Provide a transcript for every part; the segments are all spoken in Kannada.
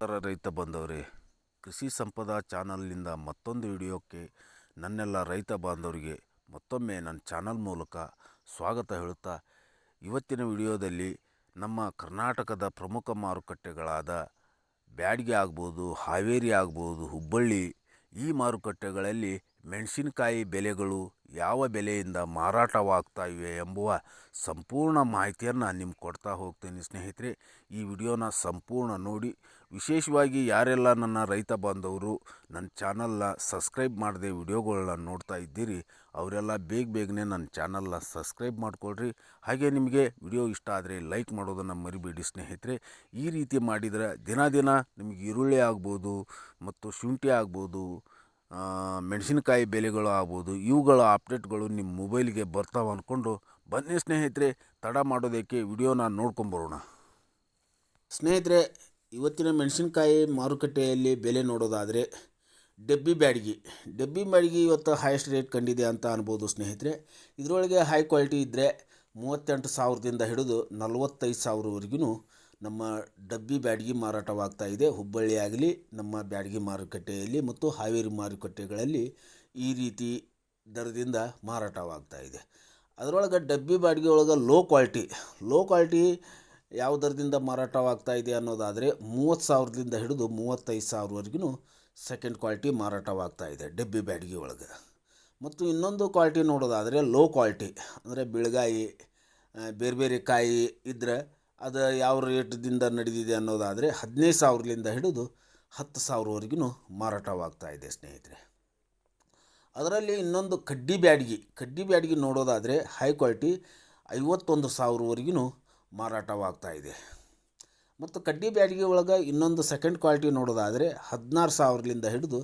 ರೈತ ಬಾಂಧವರೇ, ಕೃಷಿ ಸಂಪದ ಚಾನಲ್ನಿಂದ ಮತ್ತೊಂದು ವಿಡಿಯೋಕ್ಕೆ ನನ್ನೆಲ್ಲ ರೈತ ಬಾಂಧವರಿಗೆ ಮತ್ತೊಮ್ಮೆ ನನ್ನ ಚಾನಲ್ ಮೂಲಕ ಸ್ವಾಗತ ಹೇಳುತ್ತಾ, ಇವತ್ತಿನ ವಿಡಿಯೋದಲ್ಲಿ ನಮ್ಮ ಕರ್ನಾಟಕದ ಪ್ರಮುಖ ಮಾರುಕಟ್ಟೆಗಳಾದ ಬ್ಯಾಡಗಿ ಆಗ್ಬೋದು, ಹಾವೇರಿ ಆಗ್ಬೋದು, ಹುಬ್ಬಳ್ಳಿ ಈ ಮಾರುಕಟ್ಟೆಗಳಲ್ಲಿ ಮೆಣಸಿನಕಾಯಿ ಬೆಲೆಗಳು ಯಾವ ಬೆಲೆಯಿಂದ ಮಾರಾಟವಾಗ್ತಾ ಇವೆ ಎಂಬುವ ಸಂಪೂರ್ಣ ಮಾಹಿತಿಯನ್ನು ನಿಮ್ಗೆ ಕೊಡ್ತಾ ಹೋಗ್ತೀನಿ ಸ್ನೇಹಿತರೆ. ಈ ವಿಡಿಯೋನ ಸಂಪೂರ್ಣ ನೋಡಿ. ವಿಶೇಷವಾಗಿ ಯಾರೆಲ್ಲ ನನ್ನ ರೈತ ಬಾಂಧವರು ನನ್ನ ಚಾನಲ್ನ ಸಬ್ಸ್ಕ್ರೈಬ್ ಮಾಡದೆ ವಿಡಿಯೋಗಳನ್ನ ನೋಡ್ತಾ ಇದ್ದೀರಿ, ಅವರೆಲ್ಲ ಬೇಗ ಬೇಗನೆ ನನ್ನ ಚಾನಲ್ನ ಸಬ್ಸ್ಕ್ರೈಬ್ ಮಾಡಿಕೊಳ್ರಿ. ಹಾಗೆ ನಿಮಗೆ ವಿಡಿಯೋ ಇಷ್ಟ ಆದರೆ ಲೈಕ್ ಮಾಡೋದನ್ನು ಮರಿಬೇಡಿ ಸ್ನೇಹಿತರೆ. ಈ ರೀತಿ ಮಾಡಿದರೆ ದಿನ ದಿನ ನಿಮಗೆ ಈರುಳ್ಳಿ ಆಗ್ಬೋದು, ಮತ್ತು ಶುಂಠಿ ಆಗ್ಬೋದು ಮೆಣಸಿನಕಾಯಿ ಬೆಲೆಗಳು ಆಗ್ಬೋದು, ಇವುಗಳ ಅಪ್ಡೇಟ್ಗಳು ನಿಮ್ಮ ಮೊಬೈಲ್ಗೆ ಬರ್ತಾವೆ ಅಂದ್ಕೊಂಡು ಬನ್ನಿ ಸ್ನೇಹಿತರೆ, ತಡ ಮಾಡೋದಕ್ಕೆ ವಿಡಿಯೋನ ನೋಡ್ಕೊಂಬರೋಣ ಸ್ನೇಹಿತರೆ, ಇವತ್ತಿನ ಮೆಣಸಿನಕಾಯಿ ಮಾರುಕಟ್ಟೆಯಲ್ಲಿ ಬೆಲೆ ನೋಡೋದಾದರೆ ಡಬ್ಬಿ ಬ್ಯಾಡಗಿ. ಡಬ್ಬಿ ಬ್ಯಾಡಗಿ ಇವತ್ತು ಹೈಯೆಸ್ಟ್ ರೇಟ್ ಕಂಡಿದೆ ಅಂತ ಅನ್ಬೋದು ಸ್ನೇಹಿತರೆ. ಇದರೊಳಗೆ ಹೈ ಕ್ವಾಲಿಟಿ ಇದ್ದರೆ ಮೂವತ್ತೆಂಟು ಸಾವಿರದಿಂದ ಹಿಡಿದು ನಲವತ್ತೈದು ಸಾವಿರವರೆಗೂ ನಮ್ಮ ಡಬ್ಬಿ ಬ್ಯಾಡಗಿ ಮಾರಾಟವಾಗ್ತಾ ಇದೆ. ಹುಬ್ಬಳ್ಳಿಯಾಗಲಿ ನಮ್ಮ ಬ್ಯಾಡಗಿ ಮಾರುಕಟ್ಟೆಯಲ್ಲಿ ಮತ್ತು ಹಾವೇರಿ ಮಾರುಕಟ್ಟೆಗಳಲ್ಲಿ ಈ ರೀತಿ ದರದಿಂದ ಮಾರಾಟವಾಗ್ತಾ ಇದೆ. ಅದರೊಳಗೆ ಡಬ್ಬಿ ಬಾಡಿಗೆ ಒಳಗೆ ಲೋ ಕ್ವಾಲಿಟಿ ಲೋ ಕ್ವಾಲಿಟಿ ಯಾವ ದರದಿಂದ ಮಾರಾಟವಾಗ್ತಾ ಇದೆ ಅನ್ನೋದಾದರೆ ಮೂವತ್ತು ಸಾವಿರದಿಂದ ಹಿಡಿದು ಮೂವತ್ತೈದು ಸಾವಿರವರೆಗೂ ಸೆಕೆಂಡ್ ಕ್ವಾಲಿಟಿ ಮಾರಾಟವಾಗ್ತಾ ಇದೆ ಡಬ್ಬಿ ಬ್ಯಾಡಗಿ ಒಳಗೆ. ಮತ್ತು ಇನ್ನೊಂದು ಕ್ವಾಲಿಟಿ ನೋಡೋದಾದರೆ ಲೋ ಕ್ವಾಲಿಟಿ ಅಂದರೆ ಬಿಳಗಾಯಿ ಬೇರೆ ಬೇರೆ ಕಾಯಿ ಇದ್ದರೆ ಅದು ಯಾವ ರೇಟ್ದಿಂದ ನಡೆದಿದೆ ಅನ್ನೋದಾದರೆ ಹದಿನೈದು ಸಾವಿರದಿಂದ ಹಿಡಿದು ಹತ್ತು ಸಾವಿರವರೆಗೂ ಮಾರಾಟವಾಗ್ತಾ ಇದೆ ಸ್ನೇಹಿತರೆ. ಅದರಲ್ಲಿ ಇನ್ನೊಂದು ಕಡ್ಡಿ ಬ್ಯಾಡಗಿ ಕಡ್ಡಿ ಬ್ಯಾಡಗಿ ನೋಡೋದಾದರೆ ಹೈ ಕ್ವಾಲಿಟಿ ಐವತ್ತೊಂದು ಸಾವಿರವರೆಗೂ ಮಾರಾಟವಾಗ್ತಾ ಇದೆ. ಮತ್ತು ಕಡ್ಡಿ ಬ್ಯಾಡಗಿ ಒಳಗೆ ಇನ್ನೊಂದು ಸೆಕೆಂಡ್ ಕ್ವಾಲಿಟಿ ನೋಡೋದಾದರೆ ಹದಿನಾರು ಸಾವಿರದಿಂದ ಹಿಡಿದು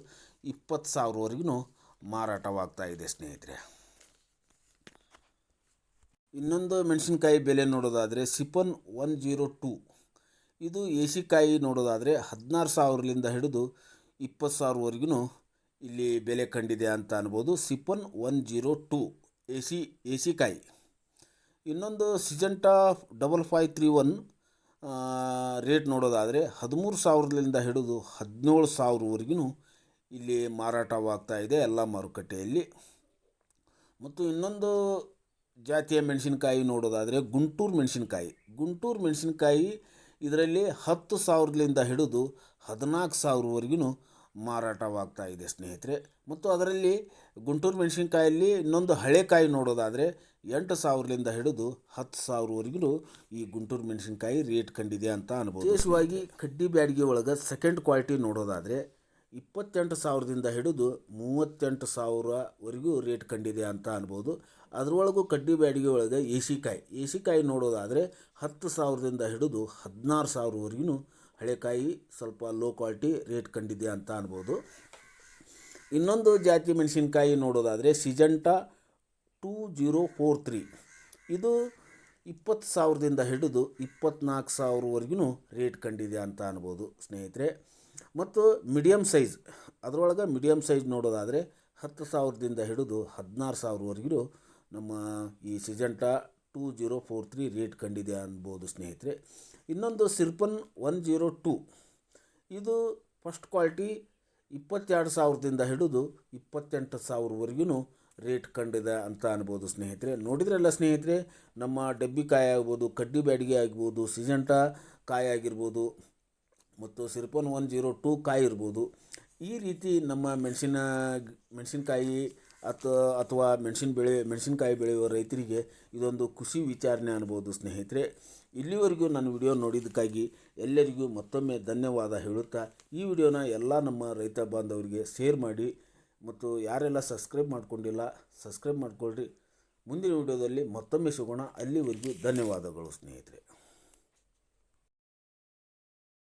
ಇಪ್ಪತ್ತು ಸಾವಿರವರೆಗೂ ಮಾರಾಟವಾಗ್ತಾ ಇದೆ ಸ್ನೇಹಿತರೆ. ಇನ್ನೊಂದು ಮೆಣಸಿನ್ಕಾಯಿ ಬೆಲೆ ನೋಡೋದಾದರೆ ಸಿಪನ್ ಒನ್ ಜೀರೋ ಟೂ. ಇದು ಏಸಿಕಾಯಿ ನೋಡೋದಾದರೆ ಹದಿನಾರು ಸಾವಿರದಿಂದ ಹಿಡಿದು ಇಪ್ಪತ್ತು ಸಾವಿರವರೆಗೂ ಇಲ್ಲಿ ಬೆಲೆ ಕಂಡಿದೆ ಅಂತ ಅನ್ಬೋದು. ಸಿಪನ್ ಒನ್ ಜೀರೋ ಟೂ ಎಸಿ ಏಸಿಕಾಯಿ ಇನ್ನೊಂದು Syngenta double five three one rate ನೋಡೋದಾದರೆ ಹದಿಮೂರು ಸಾವಿರದಿಂದ ಹಿಡಿದು ಹದಿನೇಳು ಸಾವಿರವರೆಗೂ ಇಲ್ಲಿ ಮಾರಾಟವಾಗ್ತಾ ಇದೆ ಎಲ್ಲ ಮಾರುಕಟ್ಟೆಯಲ್ಲಿ. ಮತ್ತು ಇನ್ನೊಂದು ಜಾತಿಯ ಮೆಣಸಿನಕಾಯಿ ನೋಡೋದಾದರೆ ಗುಂಟೂರು ಮೆಣಸಿನಕಾಯಿ. ಗುಂಟೂರು ಮೆಣಸಿನಕಾಯಿ ಇದರಲ್ಲಿ ಹತ್ತು ಸಾವಿರದಿಂದ ಹಿಡಿದು ಹದಿನಾಲ್ಕು ಸಾವಿರವರೆಗೂ ಮಾರಾಟವಾಗ್ತಾ ಇದೆ ಸ್ನೇಹಿತರೆ. ಮತ್ತು ಅದರಲ್ಲಿ ಗುಂಟೂರು ಮೆಣಸಿನಕಾಯಲ್ಲಿ ಇನ್ನೊಂದು ಹಳೆಕಾಯಿ ನೋಡೋದಾದರೆ ಎಂಟು ಸಾವಿರದಿಂದ ಹಿಡಿದು ಹತ್ತು ಸಾವಿರವರೆಗೂ ಈ ಗುಂಟೂರು ಮೆಣಸಿನಕಾಯಿ ರೇಟ್ ಕಂಡಿದೆ ಅಂತ ಅನ್ಬೋದು. ವಿಶೇಷವಾಗಿ ಕಡ್ಡಿ ಬ್ಯಾಡಿಗೆ ಒಳಗೆ ಸೆಕೆಂಡ್ ಕ್ವಾಲಿಟಿ ನೋಡೋದಾದರೆ ಇಪ್ಪತ್ತೆಂಟು ಸಾವಿರದಿಂದ ಹಿಡಿದು ಮೂವತ್ತೆಂಟು ಸಾವಿರವರೆಗೂ ರೇಟ್ ಕಂಡಿದೆ ಅಂತ ಅನ್ಬೋದು. ಅದರೊಳಗೂ ಕಡ್ಡಿ ಬ್ಯಾಡಿಗೆ ಒಳಗೆ ಏಸಿಕಾಯಿ. ಏಸಿಕಾಯಿ ನೋಡೋದಾದರೆ ಹತ್ತು ಸಾವಿರದಿಂದ ಹಿಡಿದು ಹದಿನಾರು ಸಾವಿರವರೆಗೂ ಹಳೆಕಾಯಿ ಸ್ವಲ್ಪ ಲೋ ಕ್ವಾಲಿಟಿ ರೇಟ್ ಕಂಡಿದೆ ಅಂತ ಅನ್ಬೋದು. ಇನ್ನೊಂದು ಜಾತಿ ಮೆಣಸಿನ್ಕಾಯಿ ನೋಡೋದಾದರೆ Syngenta two zero four three. ಇದು ಇಪ್ಪತ್ತು ಸಾವಿರದಿಂದ ಹಿಡಿದು ಇಪ್ಪತ್ತ್ನಾಲ್ಕು ಸಾವಿರವರೆಗೂ ರೇಟ್ ಕಂಡಿದೆ ಅಂತ ಅನ್ಬೋದು ಸ್ನೇಹಿತರೆ. ಮತ್ತು ಮೀಡಿಯಮ್ ಸೈಜ್ ಅದರೊಳಗೆ ಮೀಡಿಯಮ್ ಸೈಜ್ ನೋಡೋದಾದರೆ ಹತ್ತು ಸಾವಿರದಿಂದ ಹಿಡಿದು ಹದಿನಾರು ಸಾವಿರವರೆಗೂ ನಮ್ಮ ಈ Syngenta two zero four three rate ಕಂಡಿದೆ ಅನ್ಬೋದು ಸ್ನೇಹಿತರೆ. ಇನ್ನೊಂದು ಸಿರ್ಪನ್ ಒನ್ ಜೀರೋ ಟೂ ಇದು ಫಸ್ಟ್ ಕ್ವಾಲಿಟಿ ಇಪ್ಪತ್ತೆರಡು ಸಾವಿರದಿಂದ ಹಿಡಿದು ಇಪ್ಪತ್ತೆಂಟು ಸಾವಿರವರೆಗೂ ರೇಟ್ ಕಂಡಿದೆ ಅಂತ ಅನ್ಬೋದು ಸ್ನೇಹಿತರೆ. ನೋಡಿದ್ರಲ್ಲ ಸ್ನೇಹಿತರೆ, ನಮ್ಮ ಡಬ್ಬಿ ಕಾಯಿ ಆಗ್ಬೋದು, ಕಡ್ಡಿ ಬ್ಯಾಡಿಗೆ ಆಗ್ಬೋದು ಸಿಜೆಂಟಾ ಕಾಯಿ ಆಗಿರ್ಬೋದು ಮತ್ತು ಸಿರ್ಪನ್ ಒನ್ ಜೀರೋ ಟೂ ಕಾಯಿ ಇರ್ಬೋದು. ಈ ರೀತಿ ನಮ್ಮ ಮೆಣಸಿನ, ಮೆಣಸಿನಕಾಯಿ ಅಥವಾ ಅಥವಾ ಮೆಣಸಿನ ಬೆಳೆ, ಮೆಣಸಿನಕಾಯಿ ಬೆಳೆಯುವ ರೈತರಿಗೆ ಇದೊಂದು ಖುಷಿ ವಿಚಾರಣೆ ಅನ್ಬೋದು ಸ್ನೇಹಿತರೆ. ಇಲ್ಲಿವರೆಗೂ ನನ್ನ ವಿಡಿಯೋ ನೋಡಿದ್ದಕ್ಕಾಗಿ ಎಲ್ಲರಿಗೂ ಮತ್ತೊಮ್ಮೆ ಧನ್ಯವಾದ ಹೇಳುತ್ತಾ, ಈ ವಿಡಿಯೋನ ಎಲ್ಲ ನಮ್ಮ ರೈತ ಬಾಂಧವರಿಗೆ ಶೇರ್ ಮಾಡಿ ಮತ್ತು ಯಾರೆಲ್ಲ ಸಬ್ಸ್ಕ್ರೈಬ್ ಮಾಡಿಕೊಂಡಿಲ್ಲ, ಸಬ್ಸ್ಕ್ರೈಬ್ ಮಾಡಿಕೊಳ್ಳ್ರಿ ಮುಂದಿನ ವಿಡಿಯೋದಲ್ಲಿ ಮತ್ತೊಮ್ಮೆ ಸಿಗೋಣ. ಅಲ್ಲಿವರೆಗೂ ಧನ್ಯವಾದಗಳು ಸ್ನೇಹಿತರೆ.